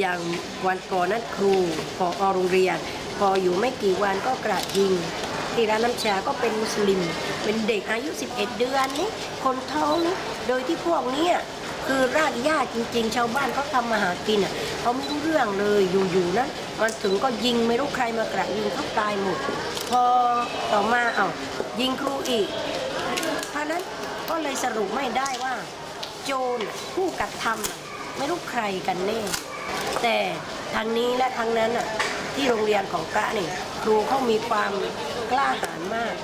อย่างวันก่อนนั้นครูพอโรงเรียน พออยู่ไม่กี่วันก็กราดยิงที่ร้านน้ำชาก็เป็นมุสลิม เป็นเด็กอายุ 11 เดือนนี่คนท้องนี่โดยที่พวกเนี้ยคือรากหญ้าจริง ๆ ชาวบ้านเขาทำมาหากินอะเขาไม่รู้เรื่องเลยอยู่ๆนั้นมันถึงก็ยิงไม่รู้ใครมากระยิงเขาตายหมด พอต่อมาเอายิงครูอีกเพราะนั้นก็เลยสรุปไม่ได้ว่า โจรผู้กระทำไม่รู้ใครกันแน่ แต่ทางนี้และทางนั้นอะที่โรงเรียนของกะนี่ครูเขามีความกล้าหาญมาก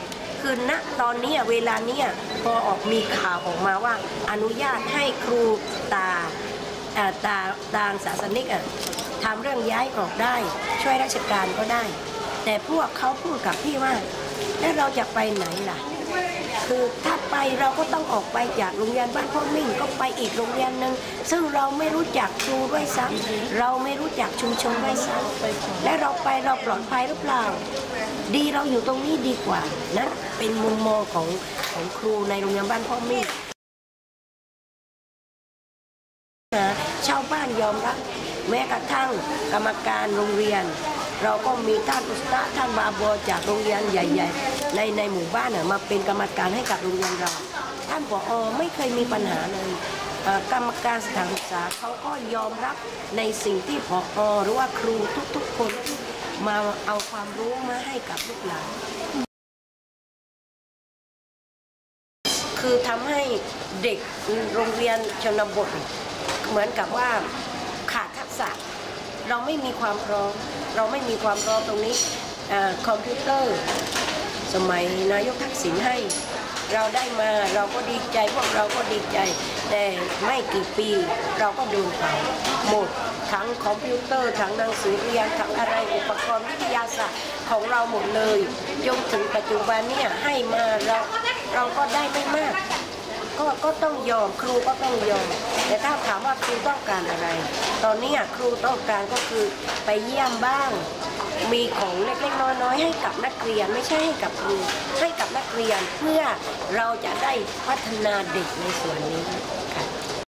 คือณตอนนี้เวลาเนี้ยพอออกมีข่าวออกมาว่าอนุญาตให้ครูตาตาตางศาสนิกอะทำเรื่องย้ายออกได้ ช่วยราชการก็ได้ แต่พวกเขาพูดกับพี่ว่า แล้วเราจะไปไหนล่ะ คือถ้าไปเราก็ต้องออกไปจากโรงเรียนบ้านพ่อมิ่งก็ไปอีกโรงเรียนหนึ่งซึ่งเราไม่รู้จักครูด้วยซ้ำเราไม่รู้จักชุมชนด้วยซ้ำและเราไปเราปลอดภัยหรือเปล่า ดีเราอยู่ตรงนี้ดีกว่านะเป็นมุมมองของของครูในโรงเรียนบ้านพ่อมิ่งนะชาวบ้านยอมรับแม้กระทั่งกรรมการโรงเรียน เราก็มีท่านอุสตาท่านบาบอจากโรงเรียนใหญ่ ๆ ในในหมู่บ้านมาเป็นกรรมการให้กับโรงเรียนเรา ท่านผอไม่เคยมีปัญหาเลยกรรมการสถานศึกษาเขาก็ยอมรับในสิ่งที่ผอหรือว่าครูทุกๆคนมาเอาความรู้มาให้กับลูกหลานคือทำให้เด็กโรงเรียนชนบท เหมือนกับว่าขาดทักษะ เราไม่มีความพร้อม เราไม่มีความพร้อมตรงนี้อคอมพิวเตอร์ สมัยนายกทักษิณให้ เราได้มาเราก็ดีใจพวกเราก็ดีใจ แต่ไม่กี่ปีเราก็โดนเผาหมดทั้งคอมพิวเตอร์ทั้งหนังสือเรียนทั้งอะไรอุปกรณ์วิทยาศาสตร์ของเราหมดเลยจนถึงปัจจุบันเนี่ยให้มาเราเราก็ได้ไม่มาก ก็ก็ต้องยอมครูก็ต้องยอม แต่ถ้าถามว่าครูต้องการอะไร ตอนนี้อะครูต้องการก็คือไปเยี่ยมบ้าง มีของเล็กๆน้อยๆให้กับนักเรียนไม่ใช่ให้กับครูให้กับนักเรียนเพื่อเราจะได้พัฒนาเด็กในส่วนนี้ค่ะ